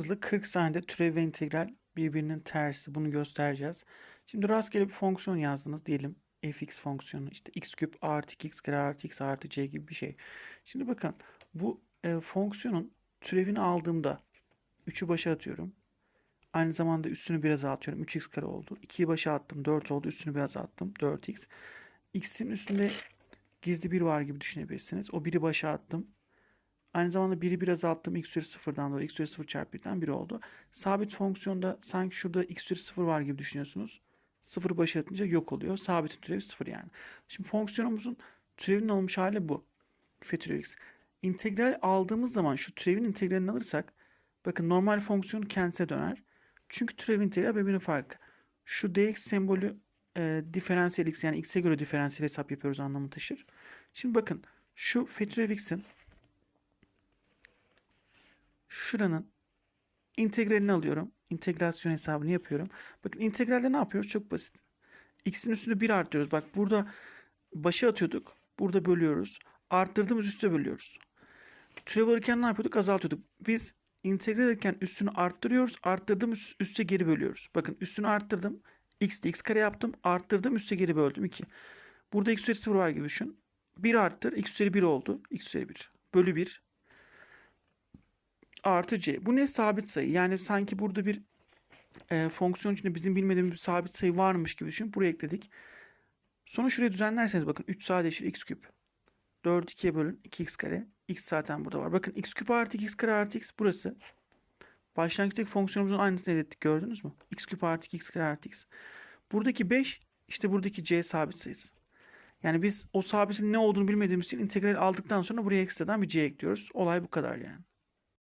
hızlı 40 saniyede türev ve integral birbirinin tersi. Bunu göstereceğiz. Şimdi rastgele bir fonksiyon yazdınız diyelim. fx fonksiyonu işte x küp artı x kare artı x artı c gibi bir şey. Şimdi bakın bu e, fonksiyonun türevini aldığımda 3'ü başa atıyorum. Aynı zamanda üstünü biraz atıyorum. 3x kare oldu. 2'yi başa attım. 4 oldu. Üstünü biraz attım. 4x. x'in üstünde gizli bir var gibi düşünebilirsiniz. O biri başa attım. Aynı zamanda biri biraz attım. x üzeri sıfırdan dolayı x üzeri sıfır çarpı birden 1 oldu. Sabit fonksiyonda sanki şurada x üzeri sıfır var gibi düşünüyorsunuz. Sıfır başa atınca yok oluyor. Sabitin türevi sıfır yani. Şimdi fonksiyonumuzun türevinin olmuş hali bu. f türevi x. İntegral aldığımız zaman şu türevin integralini alırsak bakın normal fonksiyon kendisine döner. Çünkü türev integral birbirinin farkı. Şu dx sembolü e, diferansiyel x yani x'e göre diferansiyel hesap yapıyoruz anlamı taşır. Şimdi bakın şu f türev x'in şuranın integralini alıyorum. İntegrasyon hesabını yapıyorum. Bakın integralde ne yapıyoruz? Çok basit. X'in üstünde 1 artırıyoruz. Bak burada başa atıyorduk. Burada bölüyoruz. Arttırdığımız üste bölüyoruz. Türev alırken ne yapıyorduk? Azaltıyorduk. Biz integral ederken üstünü arttırıyoruz. Arttırdığımız üste geri bölüyoruz. Bakın üstünü arttırdım. X'de x kare yaptım. Arttırdım üste geri böldüm 2. Burada x üzeri 0 var gibi düşün. 1 arttır. x üzeri 1 oldu. x üzeri 1. Bölü 1 artı c. Bu ne sabit sayı? Yani sanki burada bir e, fonksiyon içinde bizim bilmediğimiz bir sabit sayı varmış gibi düşün. Buraya ekledik. Sonra şuraya düzenlerseniz bakın 3 sadeleşir x küp. 4 2'ye bölün 2x kare. x zaten burada var. Bakın x küp artı x kare artı x burası. Başlangıçtaki fonksiyonumuzun aynısını elde ettik gördünüz mü? x küp artı x kare artı x. Buradaki 5 işte buradaki c sabit sayısı. Yani biz o sabitin ne olduğunu bilmediğimiz için integral aldıktan sonra buraya ekstradan bir c ekliyoruz. Olay bu kadar yani.